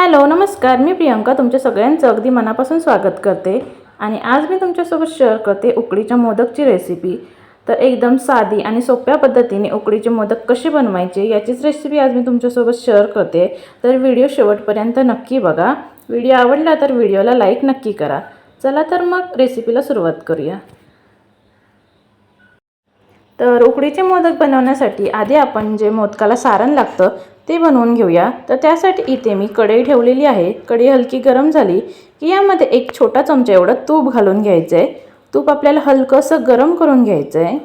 Hello नमस्कार. मी प्रियंका तुमच्या सगळ्यांचं अगदी मनापासून स्वागत करते. आणि आज मी तुमच्यासोबत शेअर करते उकडीच्या मोदकची रेसिपी तर एकदम साधी आणि सोप्या पद्धतीने उकडीचे मोदक कसे बनवायचे याचीच रेसिपी आज मी तुमच्यासोबत शेअर करते. तर व्हिडिओ शेवटपर्यंत नक्की बघा. व्हिडिओ आवडला तर व्हिडिओला लाईक नक्की करा. चला तर मग रेसिपीला सुरुवात करूया. तर उकडीचे मोदक बनवण्यासाठी आधी आपण जे मोदकाला सारण लागतं ते बनवून घेऊया. तर त्यासाठी इथे मी कढई ठेवलेली आहे. कढई हलकी गरम झाली की यामध्ये एक छोटा चमचा एवढं तूप घालून घ्यायचं आहे तूप आपल्याला हलकंसं गरम करून घ्यायचं आहे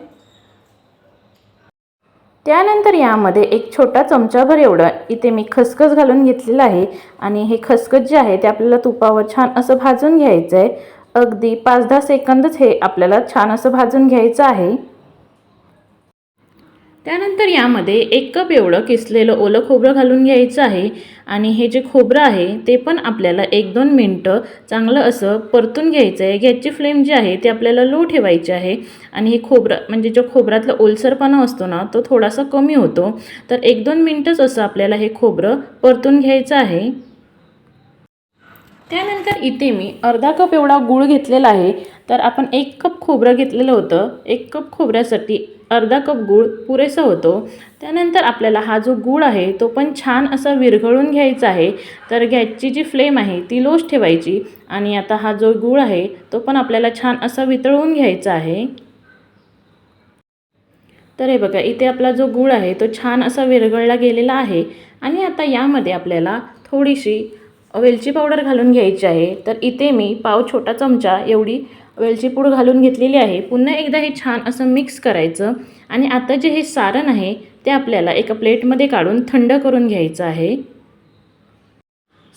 त्यानंतर यामध्ये एक छोटा चमचाभर एवढं इथे मी खसखस घालून घेतलेलं आहे. आणि हे खसखस जे आहे ते आपल्याला तुपावर छान असं भाजून घ्यायचं आहे अगदी पाच दहा सेकंदच हे आपल्याला छान असं भाजून घ्यायचं आहे. त्यानंतर यामध्ये एक कप एवढं किसलेलं ओलं खोबरं घालून घ्यायचं आहे आणि हे जे खोबरं आहे ते पण आपल्याला एक दोन मिनटं चांगलं असं परतून घ्यायचं आहे. गॅसची फ्लेम जी आहे ती आपल्याला लो ठेवायची आहे आणि हे खोबरं म्हणजे जो खोबऱ्यातला ओलसरपणा असतो ना तो थोडासा कमी होतो. तर एक दोन मिनटंच असं आपल्याला हे खोबरं परतून घ्यायचं आहे. त्यानंतर इथे मी अर्धा कप एवढा गूळ घेतलेला आहे. तर आपण एक कप खोबरं घेतलेलं होतं. एक कप खोबऱ्यासाठी अर्धा कप गूळ पुरेसा होतो. त्यानंतर आपल्याला हा जो गूळ आहे तो पण छान असा विरघळून घ्यायचा आहे. तर गॅसची जी फ्लेम आहे ती लोच ठेवायची आणि आता हा जो गूळ आहे तो पण आपल्याला छान असा वितळवून घ्यायचा आहे. तर हे बघा इथे आपला जो गूळ आहे तो छान असा विरघळला गेलेला आहे आणि आता यामध्ये आपल्याला थोडीशी वेलची पावडर घालून घ्यायची आहे. तर इथे मी पाव छोटा चमचा एवढी वेलची पूड घालून घेतलेली आहे. पुन्हा एकदा हे छान असं मिक्स करायचं आणि आता जे हे सारण आहे ते आपल्याला एका प्लेटमध्ये काढून थंड करून घ्यायचं आहे.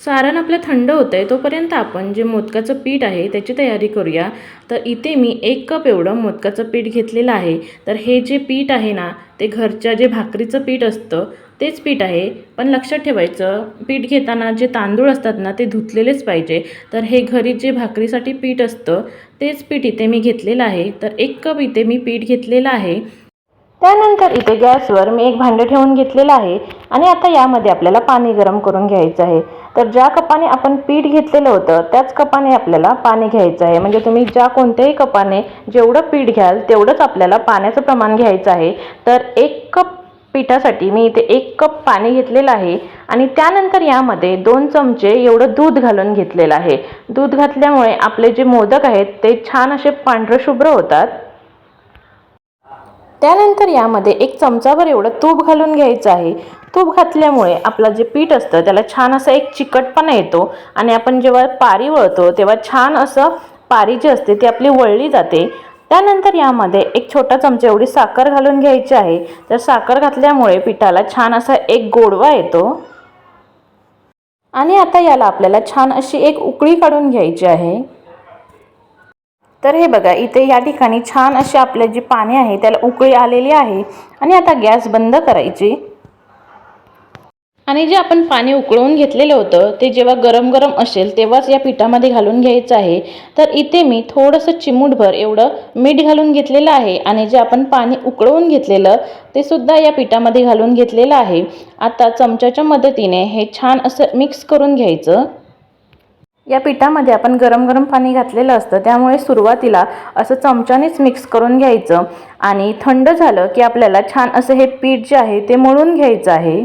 सारण आपलं थंड होतं आहे तोपर्यंत आपण जे मोदकाचं पीठ आहे त्याची तयारी करूया. तर इथे मी एक कप एवढं मोदकाचं पीठ घेतलेलं आहे. तर हे जे पीठ आहे ना ते घरच्या जे भाकरीचं पीठ असतं तेच पीठ आहे. पण लक्षात ठेवायचं पीठ घेताना जे तांदूळ असतात ना ते धुतलेलेच पाहिजे. तर हे घरी जे भाकरीसाठी पीठ असतं तेच पीठ इथे मी घेतलेलं आहे. तर एक कप इथे मी पीठ घेतलेलं आहे. त्यानंतर इथे गॅसवर मी एक भांडं ठेवून घेतलेलं आहे आणि आता यामध्ये आपल्याला पाणी गरम करून घ्यायचं आहे. तर ज्या कपाने आपण पीठ घेतलेलं होतं त्याच कपाने आपल्याला पाणी घ्यायचं आहे. म्हणजे तुम्ही ज्या कोणत्याही कपाने जेवढं पीठ घ्याल तेवढंच आपल्याला पाण्याचं प्रमाण घ्यायचं आहे. तर एक कप पिठासाठी मी इथे एक कप पाणी घेतलेलं आहे आणि त्यानंतर यामध्ये दोन चमचे एवढं दूध घालून घेतलेलं आहे. दूध घातल्यामुळे आपले जे मोदक आहेत ते छान असे पांढरशुभ्र होतात. त्यानंतर यामध्ये एक चमचाभर एवढं तूप घालून घ्यायचं आहे. तूप घातल्यामुळे आपलं जे पीठ असतं त्याला छान असा एक चिकटपणा येतो आणि आपण जेव्हा पारी वळतो तेव्हा छान असं पारी जी असते ती आपली वळली जाते. त्यानंतर यामध्ये एक छोटा चमचा एवढी साखर घालून घ्यायची आहे. तर साखर घातल्यामुळे पिठाला छान असा एक गोडवा येतो. आणि आता याला आपल्याला छान अशी एक उकळी काढून घ्यायची आहे. तर हे बघा इथे या ठिकाणी छान अशी आपले जी पाणी आहे त्याला उकळी आलेली आहे. आणि आता गॅस बंद करायची. आणि जे आपण पाणी उकळवून घेतलेलं होतं ते जेव्हा गरम गरम असेल तेव्हाच या पिठामध्ये घालून घ्यायचं आहे. तर इथे मी थोडंसं चिमूटभर एवढं मीठ घालून घेतलेलं आहे आणि जे आपण पाणी उकळवून घेतलेलं ते सुद्धा या पिठामध्ये घालून घेतलेलं आहे. आता चमच्याच्या मदतीने हे छान असं मिक्स करून घ्यायचं. या पिठामध्ये आपण गरम गरम पाणी घातलेलं असतं त्यामुळे सुरुवातीला असं चमच्यानेच मिक्स करून घ्यायचं. आणि थंड झालं की आपल्याला छान असं हे पीठ जे आहे ते मळून घ्यायचं आहे.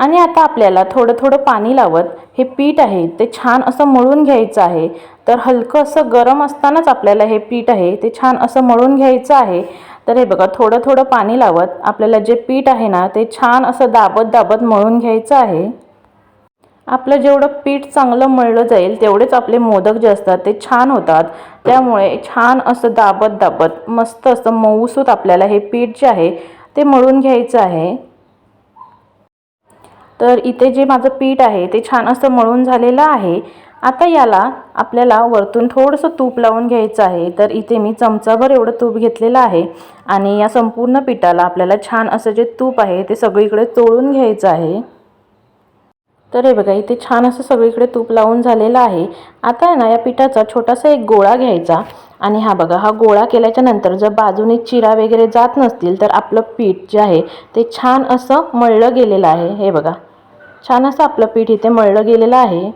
आणि आता आपल्याला थोडं थोडं पाणी लावत हे पीठ आहे ते छान असं मळून घ्यायचं आहे. तर हलकं असं गरम असतानाच आपल्याला हे पीठ आहे ते छान असं मळून घ्यायचं आहे. तर हे बघा थोडं थोडं पाणी लावत आपल्याला जे पीठ आहे ना ते छान असं दाबत दाबत मळून घ्यायचं आहे. आपलं जेवढं पीठ चांगलं मळलं जाईल तेवढेच आपले मोदक जे असतात ते छान होतात. त्यामुळे छान असं दाबत दाबत मस्त असं मऊसूत आपल्याला हे पीठ जे आहे ते मळून घ्यायचं आहे. तर इथे जे माझं पीठ आहे ते छान असं मळून झालेलं आहे. आता याला आपल्याला वरतून थोडंसं तूप लावून घ्यायचं आहे. तर इथे मी चमचाभर एवढं तूप घेतलेलं आहे आणि या संपूर्ण पिठाला आपल्याला छान असं जे तूप आहे ते सगळीकडे चोळून घ्यायचं आहे. तर हे बघा इथे छान असं सगळीकडे तूप लावून झालेलं आहे. आता आहे ना या पिठाचा छोटासा एक गोळा घ्यायचा. आणि हा बघा हा गोळा केल्याच्यानंतर जर बाजूने चिरा वगैरे जात नसतील तर आपलं पीठ जे आहे ते छान असं मळलं गेलेलं आहे. हे बघा. छान असं आपलं पीठ इथे मळलं गेलेलं आहे.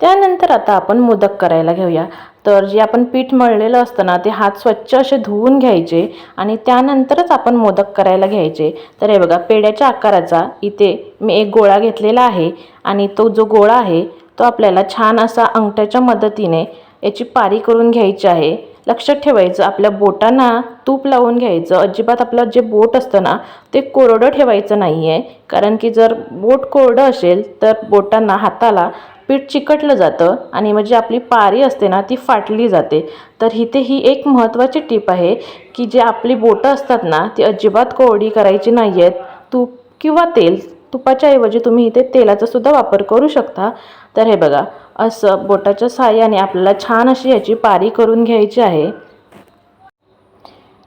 त्यानंतर आता आपण मोदक करायला घेऊया. तर जे आपण पीठ मळलेलं असतं ना ते हात स्वच्छ असे धुवून घ्यायचे आणि त्यानंतरच आपण मोदक करायला घ्यायचे. तर हे बघा पेड्याच्या आकाराचा इथे मी एक गोळा घेतलेला आहे आणि तो जो गोळा आहे तो आपल्याला छान असा अंगठ्याच्या मदतीने याची पारी करून घ्यायची आहे. लक्षात ठेवायचं आपल्या बोटांना तूप लावून घ्यायचं. अजिबात आपलं जे बोट असतं ना ते कोरडं ठेवायचं नाही आहे कारण की जर बोट कोरडं असेल तर बोटांना हाताला पीठ चिकटलं जातं आणि म्हणजे आपली पारी असते ना ती फाटली जाते. तर इथे ही एक महत्त्वाची टीप आहे की जे आपली बोटं असतात ना ती अजिबात कोरडी करायची नाही आहेत तूप किंवा तेल तुपाच्या ऐवजी तुम्ही इथे तेलाचा सुद्धा वापर करू शकता. तर हे बघा असं बोटाच्या सहाय्याने आपल्याला छान अशी याची पारी करून घ्यायची आहे.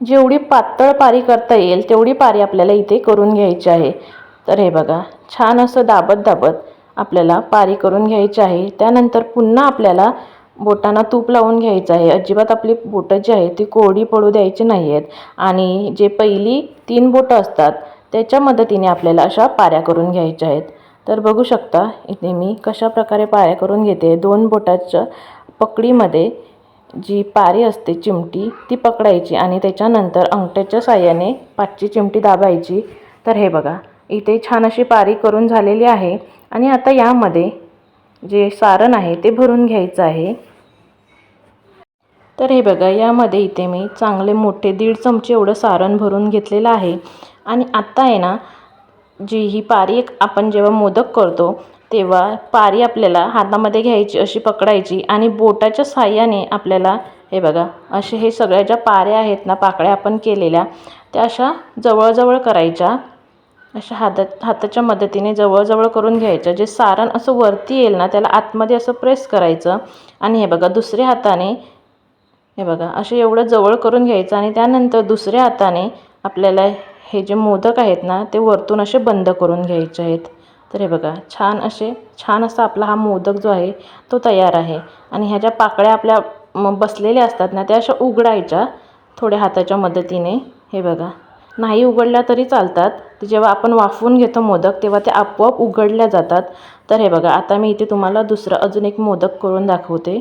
जेवढी पातळ पारी करता येईल तेवढी पारी आपल्याला इथे करून घ्यायची आहे. तर हे बघा छान असं दाबत दाबत आपल्याला पारी करून घ्यायची आहे. त्यानंतर पुन्हा आपल्याला बोटांना तूप लावून घ्यायचं आहे. अजिबात आपली बोटं जी आहेत ती कोरडी पडू द्यायची नाही आहेत आणि जे पहिली तीन बोटं असतात त्याच्या मदतीने आपल्याला अशा पाऱ्या करून घ्यायच्या आहेत. तर बघू शकता इथे मी कशा प्रकारे पाऱ्या करून घेते. दोन बोटाच्या पकडीमध्ये जी पारी असते चिमटी ती पकडायची आणि त्याच्यानंतर अंगठ्याच्या साह्याने पाचची चिमटी दाबायची. तर हे बघा इथे छान अशी पारी करून झालेली आहे आणि आता यामध्ये जे सारण आहे ते भरून घ्यायचं आहे. तर हे बघा यामध्ये इथे मी चांगले मोठे दीड चमचे एवढं सारण भरून घेतलेलं आहे. आणि आत्ता आहे ना जी ही पारी एक आपण जेव्हा मोदक करतो तेव्हा पारी आपल्याला हातामध्ये घ्यायची अशी पकडायची आणि बोटाच्या साह्याने आपल्याला हे बघा असे हे सगळ्या ज्या पाऱ्या आहेत ना पाकळ्या आपण केलेल्या त्या अशा जवळजवळ करायच्या. अशा हातात हाताच्या मदतीने जवळजवळ करून घ्यायचं जे सारण असं वरती येईल ना त्याला आतमध्ये असं प्रेस करायचं आणि हे बघा दुसऱ्या हाताने हे बघा असे एवढं जवळ करून घ्यायचं आणि त्यानंतर दुसऱ्या हाताने आपल्याला हे जे मोदक आहेत ना ते वरतून असे बंद करून घ्यायचे आहेत. तर हे बघा छान असे छान असा आपला हा मोदक जो आहे तो तयार आहे. आणि ह्या ज्या पाकळ्या आपल्या म बसलेल्या असतात ना त्या अशा उघडायच्या थोड्या हाताच्या मदतीने. हे बघा नाही उघडल्या तरी चालतात. ते जेव्हा आपण वाफवून घेतो मोदक तेव्हा ते आपोआप उघडल्या जातात. तर हे बघा आता मी इथे तुम्हाला दुसरं अजून एक मोदक करून दाखवते.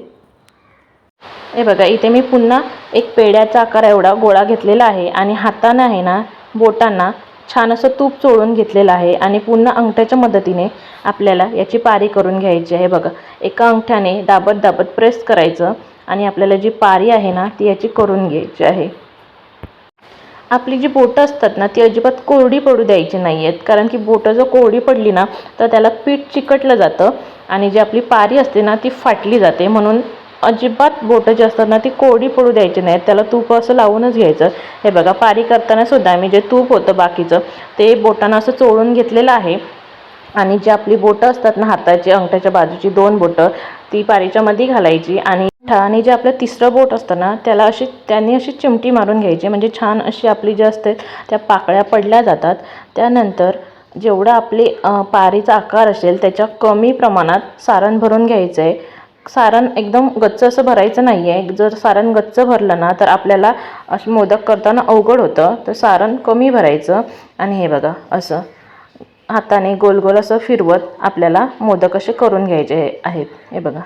हे बघा इथे मी पुन्हा एक पेड्याचा आकार एवढा गोळा घेतलेला आहे. आणि हातानं आहे ना बोटांना छान असं तूप चोळून घेतलेलं आहे आणि पुन्हा अंगठ्याच्या मदतीने आपल्याला याची पारी करून घ्यायची आहे. बघा एका अंगठ्याने दाबत दाबत प्रेस करायचं आणि आपल्याला जी पारी आहे ना ती याची करून घ्यायची आहे. आपली जी बोटं असतात ना ती अजिबात कोरडी पडू द्यायची नाही आहेत कारण की बोटं जर कोरडी पडली ना तर त्याला पीठ चिकटलं जातं आणि जी आपली पारी असते ना ती फाटली जाते. म्हणून अजिबात बोटं जी असतात ना ती कोरडी पडू द्यायची नाहीत त्याला तूप असं लावूनच घ्यायचं. हे बघा पारी करताना सुद्धा मी जे तूप होतं बाकीचं ते बोटांना असं चोळून घेतलेलं आहे. आणि जी आपली बोटं असतात ना हाताची अंगठ्याच्या बाजूची दोन बोटं ती पारीच्या मध्ये घालायची. आणि आणि जे आपलं तिसरं बोट असतं ना त्याला अशी त्यांनी अशी चिमटी मारून घ्यायची. म्हणजे छान अशी आपली जी असते त्या पाकळ्या पडल्या जातात. त्यानंतर जेवढा आपली पारीचा आकार असेल त्याच्या कमी प्रमाणात सारण भरून घ्यायचं आहे सारण एकदम गच्च असं भरायचं नाही आहे जर सारण गच्च भरलं ना तर आपल्याला असं मोदक करताना अवघड होतं. तर सारण कमी भरायचं. आणि हे बघा असं हाताने गोल गोल असं फिरवत आपल्याला मोदक असे करून घ्यायचे आहेत. हे बघा.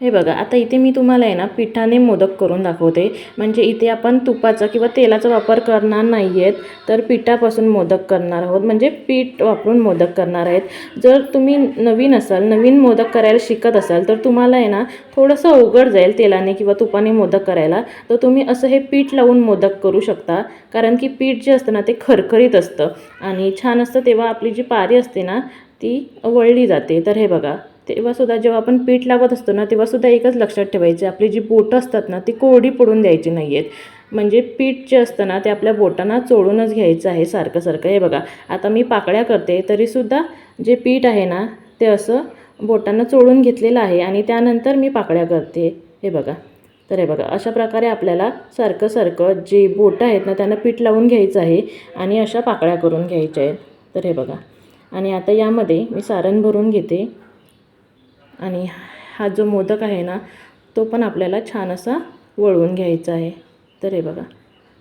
हे बघा आता इथे मी तुम्हाला आहे ना पिठाने मोदक करून दाखवते. म्हणजे इथे आपण तुपाचा किंवा तेलाचा वापर करणार नाही आहेत तर पिठापासून मोदक करणार आहोत. म्हणजे पीठ वापरून मोदक करणार आहेत. जर तुम्ही नवीन असाल नवीन मोदक करायला शिकत असाल तर तुम्हाला आहे ना थोडंसं अवघड जाईल तेलाने किंवा तुपाने मोदक करायला. तर तुम्ही असं हे पीठ लावून मोदक करू शकता. कारण की पीठ जे असतं ना ते खरखरीत असतं. आणि छान असतं तेव्हा आपली जी पारी असते ना ती वळली जाते. तर हे बघा तेव्हासुद्धा जेव्हा आपण पीठ लावत असतो ना तेव्हासुद्धा एकच लक्षात ठेवायचं आपली जी बोटं असतात ना ती कोरडी पडून द्यायची नाही आहेत म्हणजे पीठ जे असतं ना ते आपल्या बोटांना चोळूनच घ्यायचं आहे सारखं सारखं. हे बघा आता मी पाकळ्या करते तरीसुद्धा जे पीठ आहे ना ते असं बोटांना चोळून घेतलेलं आहे आणि त्यानंतर मी पाकळ्या करते. हे बघा. तर हे बघा अशा प्रकारे आपल्याला सारखं सारखं जे बोटं आहेत ना त्यांना पीठ लावून घ्यायचं आहे आणि अशा पाकळ्या करून घ्यायच्या आहेत. तर हे बघा. आणि आता यामध्ये मी सारण भरून घेते. आणि हा जो मोदक आहे ना तो पण आपल्याला छान असा वळवून घ्यायचा आहे. तर हे बघा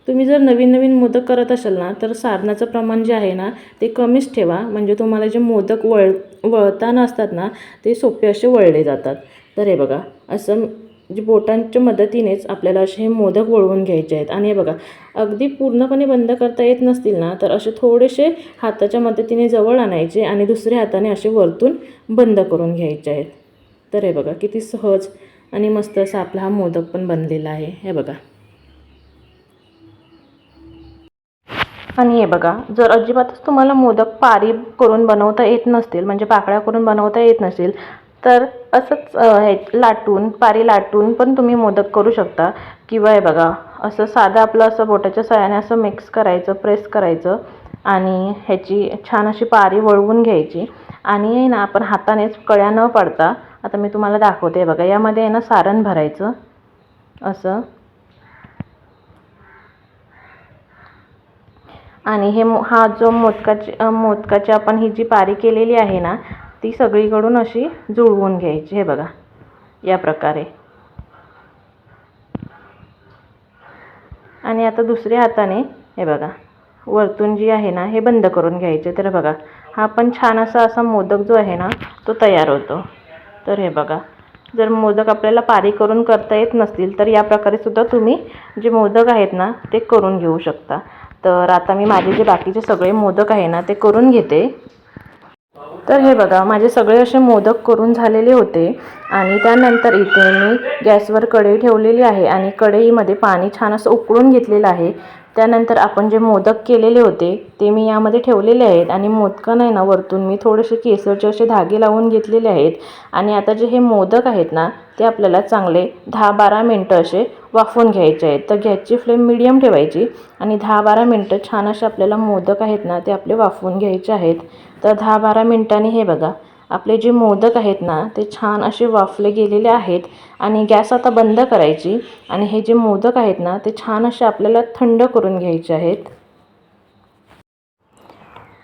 तुम्ही जर नवीन नवीन मोदक करत असाल ना तर सारणाचं प्रमाण जे आहे ना ते कमीच ठेवा. म्हणजे तुम्हाला जे मोदक वळ वळताना असतात ना ते सोपे असे वळले जातात. तर हे बघा असं जे बोटांच्या मदतीनेच आपल्याला असे हे मोदक वळवून घ्यायचे आहेत. आणि हे बघा अगदी पूर्णपणे बंद करता येत नसतील ना तर असे थोडेसे हाताच्या मदतीने जवळ आणायचे आणि दुसऱ्या हाताने असे वरतून बंद करून घ्यायचे आहेत. तर हे बघा किती सहज आणि मस्त असा आपला हा मोदक पण बनलेला आहे. हे बघा. आणि हे बघा जर अजिबातच तुम्हाला मोदक पारी करून बनवता येत नसतील म्हणजे पाकळ्या करून बनवता येत नसेल तर असंच हे लाटून पारी लाटून पण तुम्ही मोदक करू शकता. किंवा हे बघा असं साधं आपलं असं बोटाच्या सहाय्याने असं मिक्स करायचं प्रेस करायचं आणि ह्याची छान अशी पारी वळवून घ्यायची. आणि आहे ना आपण हातानेच कळ्या न पाडता आता मी तुम्हाला दाखवते. बघा यामध्ये आहे ना सारण भरायचं. असं. आणि हे मो हा जो मोदकाची मोदकाची आपण ही जी पारी केलेली आहे ना ती सगळीकडून अशी जुळवून घ्यायची. हे बघा या प्रकारे. आणि आता दुसऱ्या हाताने हे बघा वरतून जी आहे ना हे बंद करून घ्यायचे. तर बघा हा पण छान असा असा मोदक जो आहे ना तो तयार होतो. तर हे बघा जर मोदक आपल्याला पारी करून करता येत नसतील तर या प्रकारे सुद्धा तुम्ही जे मोदक आहेत ना ते करून घेऊ शकता. तर आता मी माझे जे बाकीचे सगळे मोदक आहे ना ते करून घेते. तर हे बघा माझे सगळे असे मोदक करून झालेले होते. आणि त्यानंतर इथे मी गॅसवर कढई ठेवलेली आहे आणि कढईमध्ये पाणी छान असं उकळून घेतलेलं आहे. त्यानंतर आपण जे मोदक केलेले होते ते मी यामध्ये ठेवलेले आहेत. आणि मोदकं नाही ना वरतून मी थोडेसे केसरचे असे धागे लावून घेतलेले आहेत. आणि आता जे हे मोदक आहेत ना ते आपल्याला चांगले दहा बारा मिनटं असे वाफवून घ्यायचे आहेत. तर गॅसची फ्लेम मिडियम ठेवायची आणि दहा बारा मिनटं छान असे आपल्याला मोदक आहेत ना ते आपले वाफवून घ्यायचे आहेत. तर दहा बारा मिनटांनी हे बघा आपले जे मोदक आहेत ना ते छान असे वाफले गेलेले आहेत आणि गॅस आता बंद करायची. आणि हे जे मोदक आहेत ना ते छान असे आपल्याला थंड करून घ्यायचे आहेत.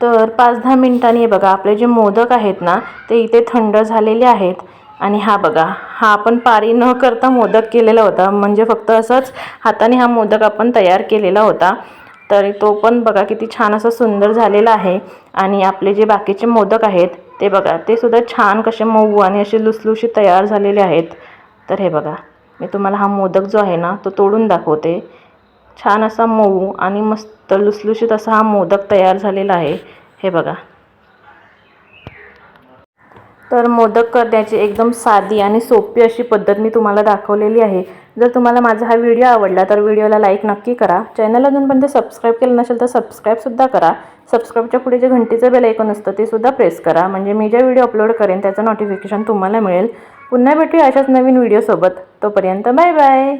तर पाच दहा मिनटांनी बघा आपले जे मोदक आहेत ना ते इथे थंड झालेले आहेत. आणि हा बघा हा आपण पारी न करता मोदक केलेला होता. म्हणजे फक्त असंच हाताने हा मोदक आपण तयार केलेला होता. तर तो पण बघा किती छान असा सुंदर झालेला आहे. आणि आपले जे बाकीचे मोदक आहेत ते बघा ते सुद्धा छान कसे मऊ आणि असे लुसलुशीत तयार झालेले आहेत. तर हे बघा मी तुम्हाला हा मोदक जो आहे ना तो तोडून दाखवते. छान असा मऊ आणि मस्त लुसलुशीत असा हा मोदक तयार झालेला आहे. हे बघा. तर मोदक करण्याची एकदम साधी आणि सोपी अशी पद्धत मी तुम्हाला दाखवलेली आहे. जर तुम्हाला माझा हा व्हिडिओ आवडला तर व्हिडिओला लाईक नक्की करा. चॅनल अजूनपर्यंत सबस्क्राईब केलं नसेल तर सबस्क्राईबसुद्धा करा. सबस्क्राईबच्या पुढे जे घंटीचं बेल ऐकून असतं ते सुद्धा प्रेस करा. म्हणजे मी ज्या व्हिडिओ अपलोड करेन त्याचं नोटिफिकेशन तुम्हाला मिळेल. पुन्हा भेटूया अशाच नवीन व्हिडिओसोबत तोपर्यंत बाय बाय